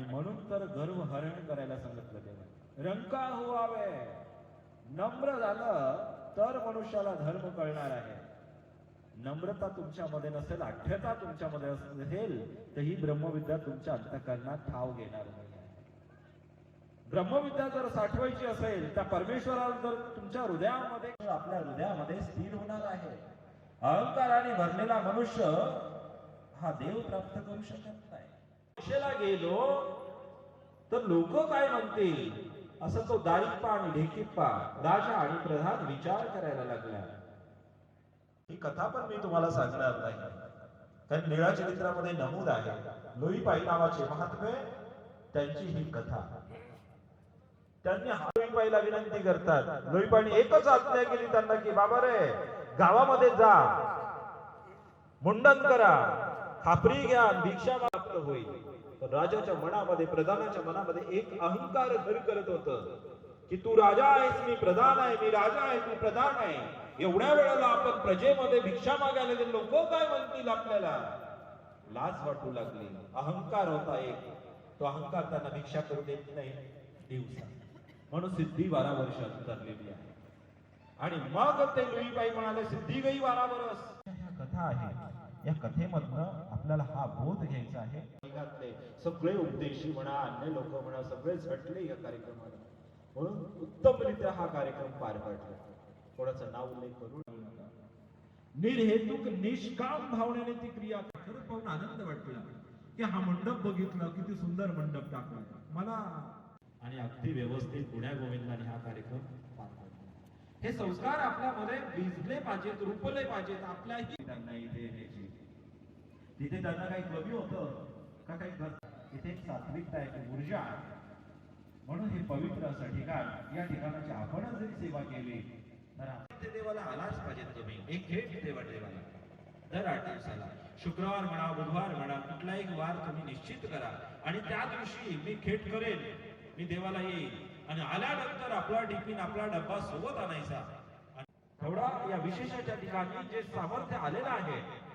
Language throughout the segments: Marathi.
आणि म्हणून तर गर्व हरण करायला सांगितलं देवा रंका हुवावे. नम्र झालं तर मनुष्याला धर्म कळणार आहे. नम्रता तुमच्यामध्ये नसेल आठ्यता तुमच्यामध्ये असेल तर ही ब्रह्मविद्या तुमच्या अंतकरणात ठाव घेणार नाही ब्रह्मविद्या जर साठवायची असेल त्या परमेश्वराला जर तुमच्या हृदयामध्ये आपल्या हृदयामध्ये स्थिर होणार आहे. अहंकाराने भरलेला मनुष्य हा देव प्राप्त करू शकत नाही गेलो? तर लोक काय म्हणतील? असं तो दारिप्पा आणि ढेकिप्पा राजा आणि प्रधान विचार करायला लागला. ही कथा पण मी तुम्हाला सांगणार नाही. कारण निळा चरित्रामध्ये नमूद आहे. लोईपाई नावाचे महात्मे त्यांची ही कथा. त्यांनी हा विनंती करतात. लोईपाईने एकच आज्ञा केली त्यांना की बाबा रे गावामध्ये जा. मुंडन करा. खापरी घ्या आणि भिक्षा प्राप्त होईल. राजाच्या मनामध्ये प्रधानाच्या मनामध्ये एक अहंकार घर करत होत की तू राजा आहेस मी प्रधान आहे मी राजा आहे तू प्रधान आहे. एवढ्या वेळेला आपण प्रजेमध्ये भिक्षा मागायला गेलो लोक काय म्हणतील आपल्याला? लाज वाटू लागली. अहंकार होता एक. तो अहंकार त्यांना भिक्षा करू देत नाही. दिवसा. म्हणून सिद्धी बारा वर्ष अंतरलेली आहे. आणि मग ते लुईबाई म्हणाले सिद्धी गई बारा वर्ष ह्या कथा आहे. या कथेमधनं आपल्याला हा बोध घ्यायचा आहे. घातले सगळे उपदेशी म्हणा अन्य लोक म्हणा सगळे झटले या कार्यक्रमाला. म्हणून उत्तमरित्या हा कार्यक्रम पार पडला. कोणाचं नाव उल्लेख करू नका. निर्हेतुक निष्काम भावनेने ती क्रिया खरंच पाहून आनंद वाटला की हा मंडप बघितला किती सुंदर मंडप टाकला मला आणि अगदी व्यवस्थित गुण्या गोविंदाने हा कार्यक्रम पार पडला. हे संस्कार आपल्यामध्ये भिजले पाहिजेत रुपले पाहिजेत आपल्याही त्यांना इथे येण्याची तिथे त्यांना काही कमी होतं. का काही घर इथे एक सात्विकता आहे एक ऊर्जा आहे. म्हणून हे पवित्र असं ठिकाण या ठिकाणाची आपण जरी सेवा केली तर देवाला आलाच पाहिजे तुम्ही. एक खेळ देवा देवाला. दर आठ दिवसाला. शुक्रवार म्हणा बुधवार म्हणा कुठला एक वार तुम्ही निश्चित करा. आणि त्या दिवशी मी खेट करेन. मी देवाला येईल आणि आल्यानंतर आपला टिफिन आपला डब्बा सोबत आणायचा. थोडा या विशेषाच्या ठिकाणी जे सामर्थ्य आलेलं आहे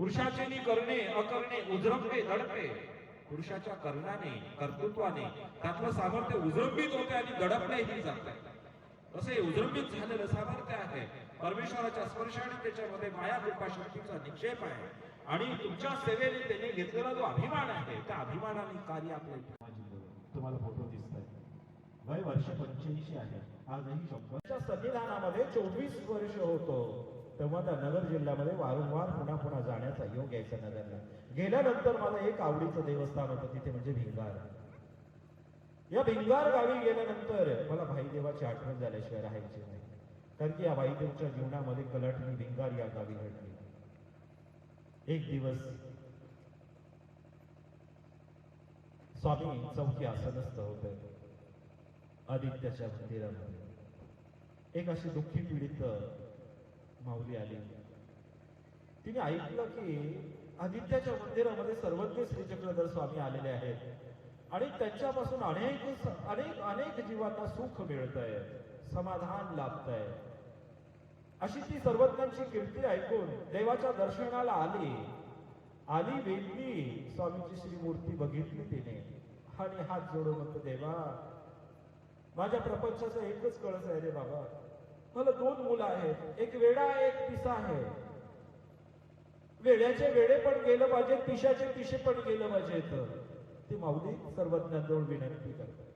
पुरुषाचे नी करणे अकरणे उजरंबे दडपे. पुरुषाच्या करण्याने कर्तृत्वाने त्यातलं सामर्थ्य उजरंबीत होते आणि दडपलेही जाते तसे उजरंबीत झालेलं सामर्थ्य आहे. परमेश्वराच्या स्पर्शाने त्याच्यामध्ये माया कृपा शक्तीचा निक्षेप आहे. आणि तुमच्या सेवेने त्याने घेतलेला जो अभिमान आहे त्या अभिमानाने कार्य आपले तुम्हाला फोटो दिसत वय वर्ष पंच्याऐंशी आहे. आजही शंभरच्या संविधानामध्ये चोवीस वर्ष होतो. तेव्हा त्या नगर जिल्ह्यामध्ये वारंवार पुन्हा पुन्हा जाण्याचा योग यायचा नगरला. गेल्यानंतर मला एक आवडीचं देवस्थान होतं तिथे म्हणजे भिंगार. या भिंगार गावी गेल्यानंतर मला भाईदेवाची आठवण झाल्याशिवाय राहायची नाही. कारण की या भाईदेवच्या जीवनामध्ये कलटणी भिंगार या गावी घडली. एक दिवस स्वामी चौकी आसनस्थ होत आदित्याच्या मंदिरामध्ये. एक अशी दुःखी पीडित माऊली आली. तिने ऐकलं की आदित्याच्या मंदिरामध्ये सर्वज्ञ श्री चक्रधर स्वामी आलेले आहेत. आणि त्यांच्यापासून अनेक अनेक अनेक जीवांना सुख मिळत आहे समाधान लाभत आहे अशी ती सर्वज्ञांची कीर्ती ऐकून देवाच्या दर्शनाला आली. आली वेगळी स्वामीची श्री मूर्ती बघितली तिने. आणि हात जोडून म्हणतो देवा माझ्या प्रपंचाचा एकच कळस आहे रे बाबा. मला दोन मुलं आहेत. एक वेडा आहे एक पिसा आहे. वेड्याचे वेडे पण गेलं पाहिजे पिशाचे पिशे पण गेलं पाहिजे ती माऊली सर्वज्ञांजवळ विनंती करते.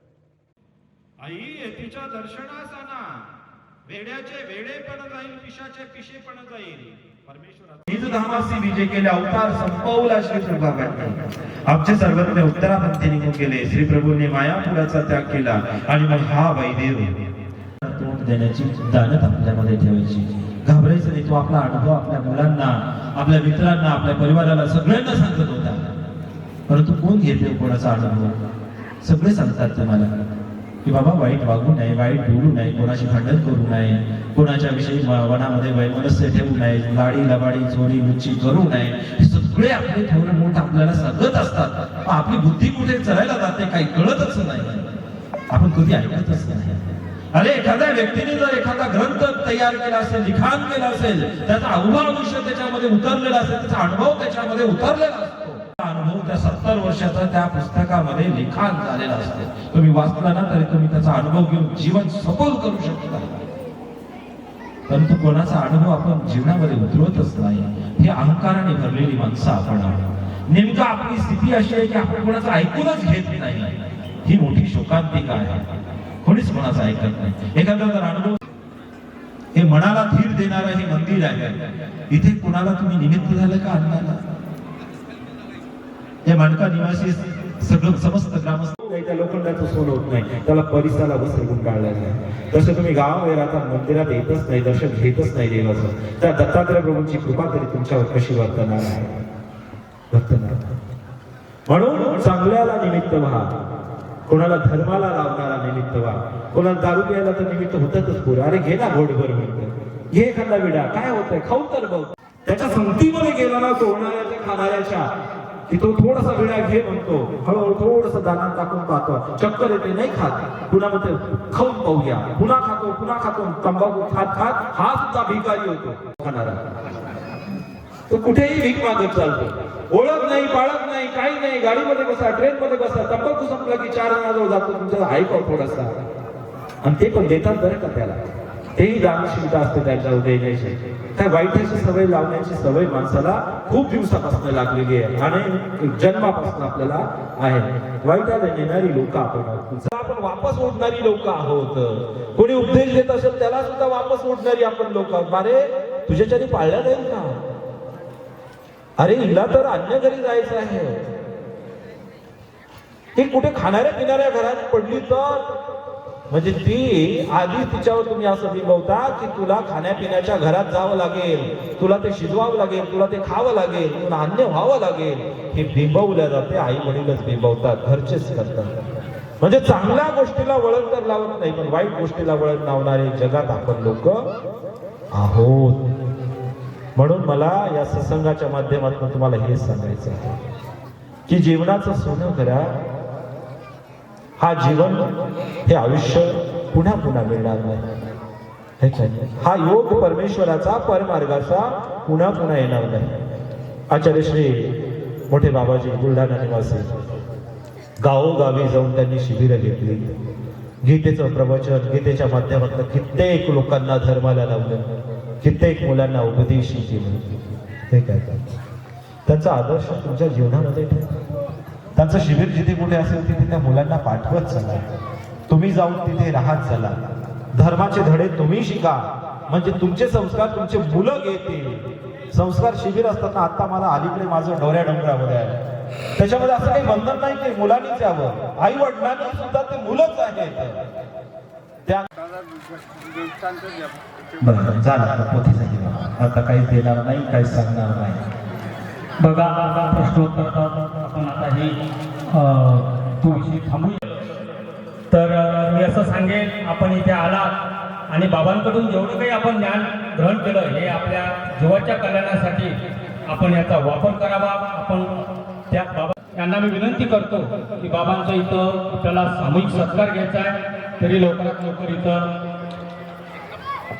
आई तिच्या दर्शनास आणा वेड्याचे वेडे पण जाईल पिशाचे पिशे पण जाईल. विजय केले अवतार संपवला श्री आमचे सर्वज्ञ उत्तरापंथी निघून गेले. श्री प्रभूंनी मायापुराचा त्याग केला आणि मग हा वैदेव देण्याची जाणत आपल्यामध्ये ठेवायची. घाबरायचं नाही तो आपला अनुभव आपल्या मुलांना आपल्या मित्रांना आपल्या परिवाराला सगळ्यांना सांगत होता. परंतु कोण घेते कोणाचा अनुभव? सगळे सांगतात मला की बाबा वाईट वागू नये वाईट बोलू नये कोणाशी भांडण करू नये कोणाच्या विषयी मनामध्ये वैमनस्य ठेवू नये लाडी लबाडी चोरी लुच्ची करू नये. हे सगळे आपले थोडं मोठ आपल्याला सांगत असतात. आपली बुद्धी कुठे चढायला जाते काही कळतच नाही. आपण कधी ऐकतच नाही. अरे एखाद्या व्यक्तीने जर एखादा ग्रंथ तयार केला असेल लिखाण केलं असेल त्याचा अवघा आयुष्य त्याच्यामध्ये उतरलेला असेल त्याचा अनुभव त्याच्यामध्ये उतरलेला असतो. अनुभव त्या सत्तर वर्षाचा त्या पुस्तकामध्ये लिखाण झालेला असते. तुम्ही वाचला ना तरी तुम्ही त्याचा अनुभव घेऊन जीवन सफल करू शकता. परंतु कोणाचा अनुभव आपण जीवनामध्ये उतरवतच नाही. हे अहंकाराने भरलेली माणसं आपण आहोत. नेमकं आपली स्थिती अशी आहे की आपण कोणाचं ऐकूनच घेत नाही. ही मोठी शोकांतिका आहे. कोणीच कोणाचं ऐकत नाही. एखादा जर अनुभव हे मनाला धीर देणारं हे मंदिर आहे. इथे कुणाला तुम्ही निमित्त झालं का अन्नाला? या मांडका निवासी सगळं समस्त ग्रामस्थ नाही त्या लोखंडाचं सोनं होत नाही. त्याला परिसराला वसरून काढलं नाही. तसं तुम्ही गावाबाहेर राहता मंदिरात येतच नाही दर्शन घेतच नाही देवाचं. त्या दत्तात्रय प्रभूंची कृपा तरी तुमच्यावर कशी वर्तणार आहे? वर्तणार. म्हणून चांगल्याला निमित्त व्हा. कोणाला धर्माला लावणारा निमित्त व्हा कोणाला दारू प्यायला तर निमित्त होतच पुरे. अरे घे ना घोटभर म्हणतं घे एखादा विडा. काय होतंय? खाऊ तर बघ. त्याच्या संगतीमध्ये गेला ना तो खाणाऱ्याच्या की तो थोडासा विडा घे म्हणतो. हळूहळू थोडस दानात टाकून पाहतो. चक्कर येते नाही खात. पुन्हा म्हणते खाऊन पाहूया. पुन्हा खातो पुन्हा खातो. तंबाखू खात खात हा सुद्धा भिकारी होतो. खाणारा. तो कुठेही भीक मागत चालतो. ओळख नाही पाळत नाही काही नाही गाडीमध्ये बसा ट्रेन मध्ये बसा तंबाखू संपला की चार जणांजवळ जातो तुमचा ऐकव असता आणि ते पण देतात बरं का त्याला. तेही दानशीलता असते त्यांच्या देण्याची त्या वाईटाची सवय लावण्याची सवय माणसाला खूप दिवसापासून लागलेली आहे. आणि जन्मापासून आपल्याला आहे. वाईटाला नेणारी लोक आपण आहोत. आपण वापस ओढणारी लोक आहोत कोणी उपदेश देत असेल त्याला सुद्धा वापस ओढणारी आपण लोक आहोत. अरे तुझ्याच्याने पाळल्या जाईल का? अरे हिला तर अन्य घरी जायचं आहे. ती कुठे खाणाऱ्या पिणाऱ्या घरात पडली तर? म्हणजे ती आधी तिच्यावर तुम्ही असं बिंबवता की तुला खाण्यापिण्याच्या घरात जावं लागेल तुला ते शिजवावं लागेल तुला ते खावं लागेल तुला अन्य व्हावं लागेल. हे बिंबवल्या जाते आई वडीलच बिंबवतात घरचेच करतात. म्हणजे चांगल्या गोष्टीला वळण तर लावत नाही पण वाईट गोष्टीला वळण लावणारे जगात आपण लोक आहोत. म्हणून मला या सत्संगाच्या माध्यमातून तुम्हाला हेच सांगायचं आहे की जीवनाचं सोनं करा. हा जीवन हे आयुष्य पुन्हा पुन्हा मिळणार नाही. हा योग परमेश्वराचा परमार्गाचा पुन्हा पुन्हा येणार नाही. आचार्य श्री मोठे बाबाजी बुलढाणा निवासी. गावोगावी जाऊन त्यांनी शिबिरं घेतली. गीतेचं प्रवचन गीतेच्या माध्यमातून कित्येक लोकांना धर्माला लावलं. कित्येक मुलांना उपदेश केले ते काय? त्यांचा आदर्श तुमच्या जीवनामध्ये ठेवा. त्यांचं शिबिर जिथे कुठे असेल तिथे त्या मुलांना पाठवत चला. तुम्ही जाऊन तिथे राहत चला. धर्माचे धडे तुम्ही शिका. म्हणजे तुमचे संस्कार तुमचे मुलं घेतील. संस्कार शिबिर असताना आता मला अलीकडे माझं डोऱ्या डोंगरामध्ये आहे त्याच्यामध्ये असं काही बंधन नाही की मुलांनीच यावं. आई वडिलांनी सुद्धा ते मुलंच आहेत. त्या बरं झालं आता पोथीसाठी बघा. आता काही देणार नाही काही सांगणार नाही. बघा आता प्रश्नोत्तर आपण आता ही अ, तो विषय थांबूया. तर मी असं सांगेन आपण इथे आलात आणि बाबांकडून जेवढं काही आपण ज्ञान ग्रहण केलं हे आपल्या जीवाच्या कल्याणासाठी आपण याचा वापर करावा. आपण त्या बाबा यांना मी विनंती करतो की बाबांचं इथं आपल्याला सामूहिक सत्कार घ्यायचा आहे. तरी लवकरात लवकर इथं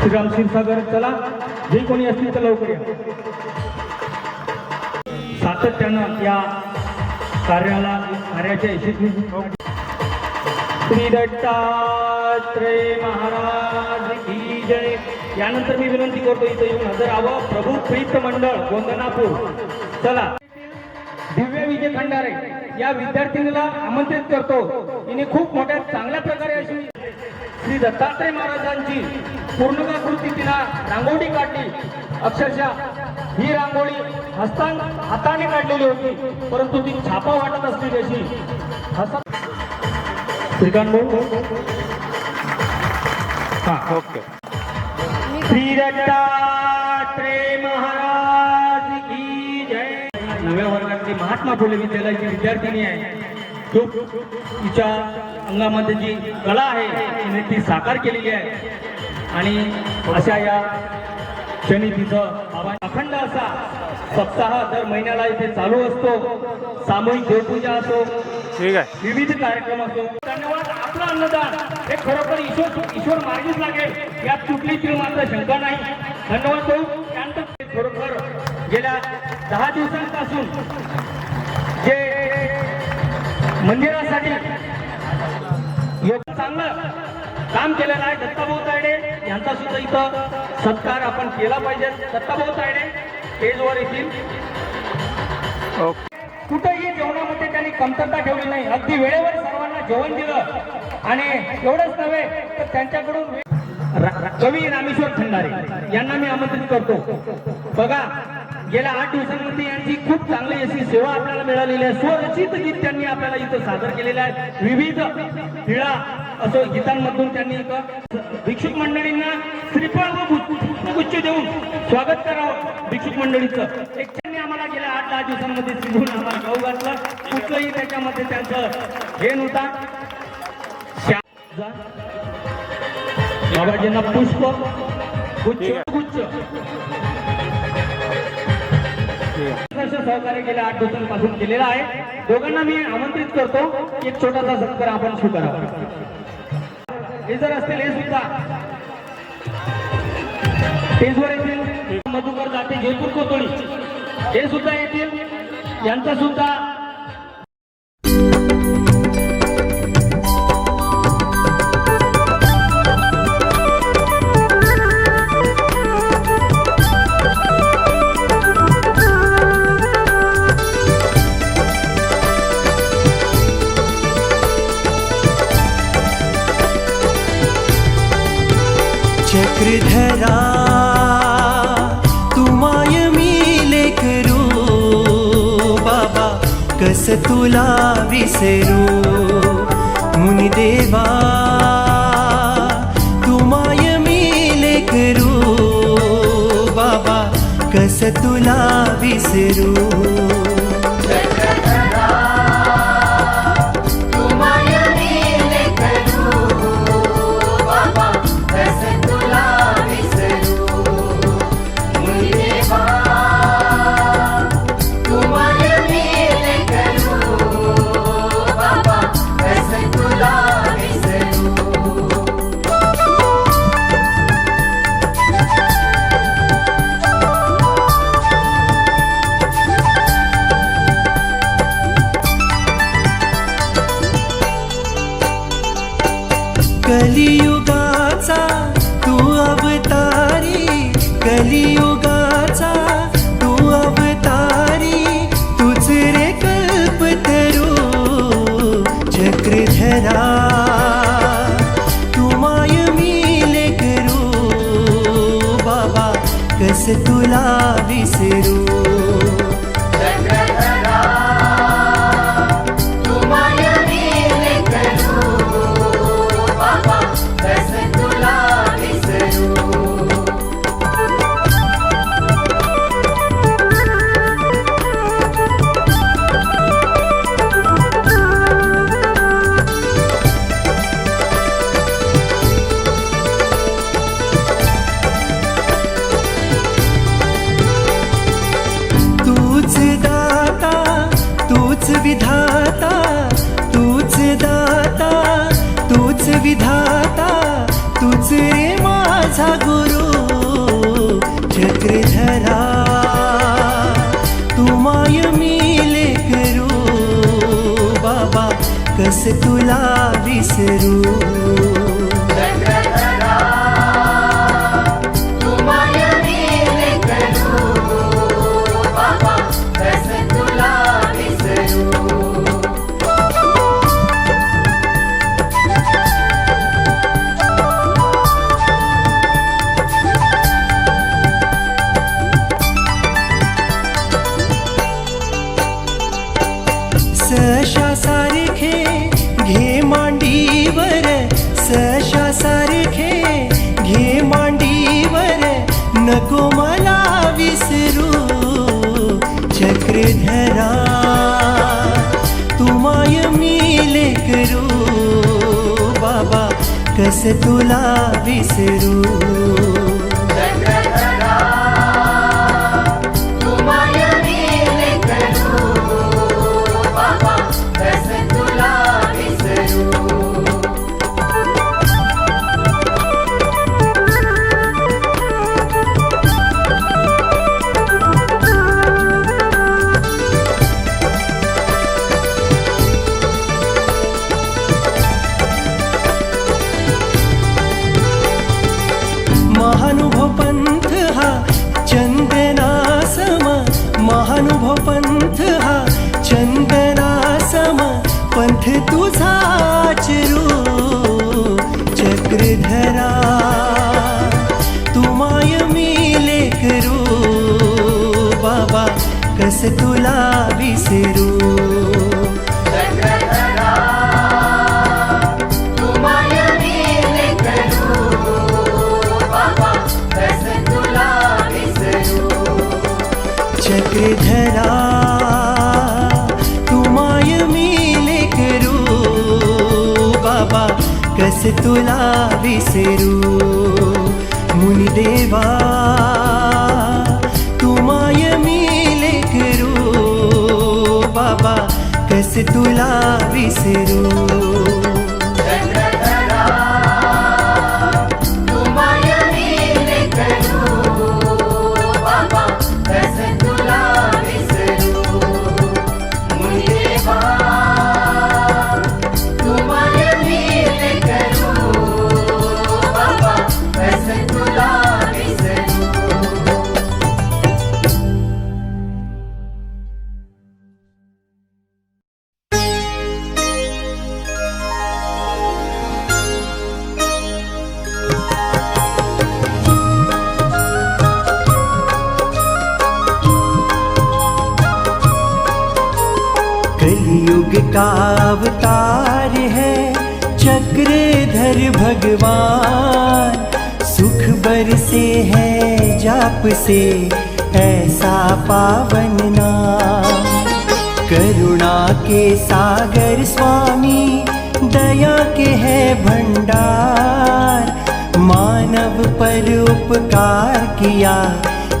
श्रीराम क्षीरसागर चला. जे कोणी असतील तर लवकर या. सातत्यानं या कार्याला कार्याच्या यशस्वी श्री दत्तात्रय महाराज की जय. यानंतर मी विनंती करतो इथं येऊन हजर आव प्रभू प्रीत मंडळ गोंदनापूर. चला. दिव्य विजय खंडारे या विद्यार्थिनीला आमंत्रित करतो. तिने खूप मोठ्या चांगल्या प्रकारे अशी श्री दत्तात्रय महाराजांची पूर्णकाकृती तिला रांगोळी काढली. अक्षरशः ही रांगोळी हस्तां हाताने काढलेली होती परंतु ती छापा वाटत असली त्याची. हसा श्रीकांत हा ओके. श्री दत्तात्रय महाराज की जय. नव्या वर्गातली महात्मा फुले विद्यालयाची विद्यार्थिनी आहे. खूप तिच्या अंगामध्ये जी कला आहे तिने ती साकार केलेली आहे. आणि अशा या क्षणी तिचं बाबा अखंड असा सप्ताह दर महिन्याला इथे चालू असतो. सामूहिक देवपूजा असो ठीक आहे. विविध कार्यक्रम असो. धन्यवाद आपलं अन्नदान. हे खरोखर ईश्वर ईश्वर मार्गीच लागेल. यात कुठली तरी मात्र शंका नाही. धन्यवाद भाऊ. त्यानंतर खरोखर गेल्या दहा दिवसांपासून जे मंदिरासाठी योग चांगलं काम केलेलं आहे दत्ताभाऊ तायडे यांचा सुद्धा इथं सत्कार आपण केला पाहिजे. दत्ताभाऊ तायडे स्टेजवर येतील. ओके. कुठंही जेवणामध्ये त्यांनी कमतरता ठेवली नाही. अगदी वेळेवर सर्वांना जेवण दिलं. आणि एवढंच नव्हे तर त्यांच्याकडून कवी रामेश्वर खंडारे यांना मी आमंत्रित करतो. बघा गेल्या आठ दिवसांमध्ये यांची खूप चांगली अशी सेवा आपल्याला मिळालेली आहे. स्वरचित गीत त्यांनी आपल्याला इथं सादर केलेलं आहे. विविध क्रीडा असं गीतांमधून त्यांनी भिक्षुक मंडळींना श्रीफळ व पुष्पगुच्छ देऊन स्वागत करावं भिक्षुक मंडळीचं. एक त्यांनी आम्हाला गेल्या आठ दहा दिवसांमध्ये शिकून आम्हाला गाऊ घातलं. कुठलंही त्याच्यामध्ये त्यांचं हे नव्हता. बाबाजींना पुष्प गुच्छ गुच्छ. सहकार्य गेल्या आठ दिवसांपासून केलेला आहे. दोघांना मी आमंत्रित करतो की एक छोटासा सत्कार आपण स्वीकारावा. हे जर असतील हे सुद्धा. तेजवर येतील मधुकर जाते जयपूर कोतोळी. हे सुद्धा येतील. यांचा सुद्धा कस तुला विसरू मुनिदेवा तुमाय मी लेकरू बाबा कस तुला विसरू कस चक्रधरा तू माय मी लेकरू बाबा कस तुला विसरू कसे तुला विसरू कस तुला विसरू चक्रधरा तुमाय मिले करू बाबा कस तुला विसरू मुनिदेवा तुला विसरू कलयुग का अवतार है चक्रधर भगवान। सुख बरसे है जाप से ऐसा पावन नाम। करुणा के सागर स्वामी दया के है भंडार। मानव पर उपकार किया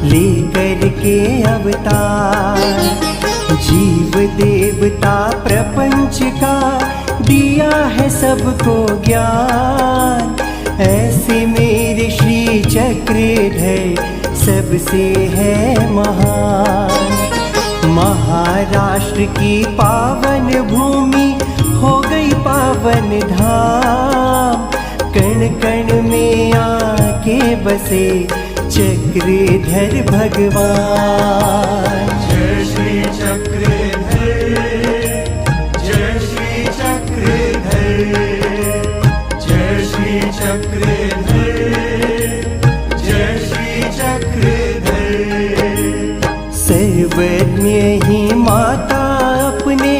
लेकर के अवतार। जीव देवता प्रपंच का दिया है सबको ज्ञान। ऐसे मेरे श्री चक्रधर सबसे है महान। महाराष्ट्र की पावन भूमि हो गई पावन धाम। कण कण में आके बसे चक्रधर भगवान। श्री चक्रधर जय श्री चक्रधर जय श्री चक्रधर जय श्री चक्रधर सर्वज्ञ ही माता अपने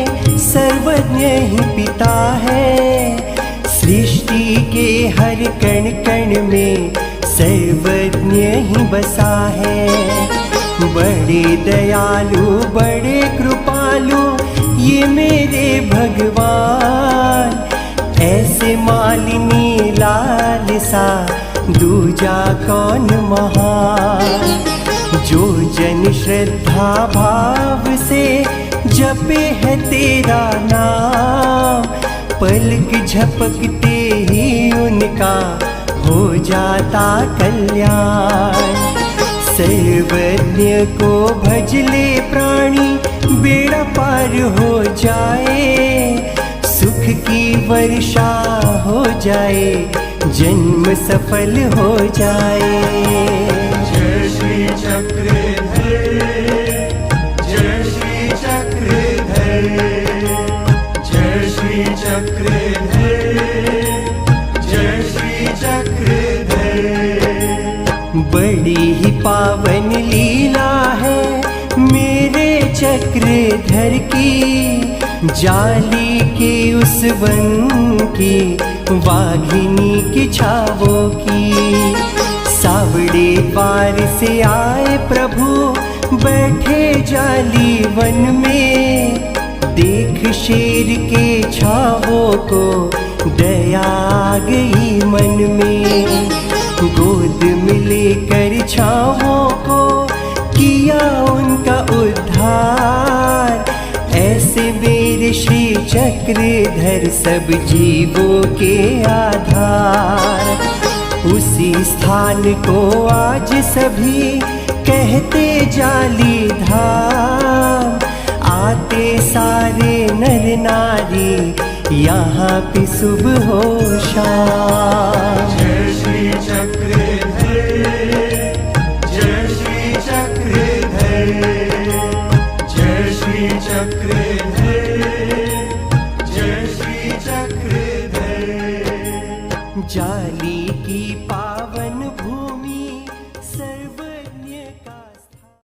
सर्वज्ञ ही पिता है सृष्टि के हर कण कण में सर्वज्ञ ही बसा है बड़े दयालु बड़े कृपालु ये मेरे भगवान। ऐसे मालिनी लाल सा दूजा कौन महान? जो जन श्रद्धा भाव से जपे है तेरा नाम पलक झपकते ही उनका हो जाता कल्याण। सर्वज्ञ को भजले प्राणी बेड़ा पार हो जाए सुख की वर्षा हो जाए जन्म सफल हो जाए। जय श्री चक्र चक्रधर की, जाली के उस वन की, वाघिनी की छावों की। सावड़े पार से आए प्रभु, बैठे जाली वन में। देख शेर के छावों को, दया गई मन में। गोद मिले कर छावों को, किया उनका उद्धार। श्री चक्रधर सब जीवों के आधार। उसी स्थान को आज सभी कहते जाली धाम आते सारे नर नारी, यहाँ पे सुबह हो शाम। जय श्री चक्रधर, जय श्री चक्रधर, जय श्री चक्रधर।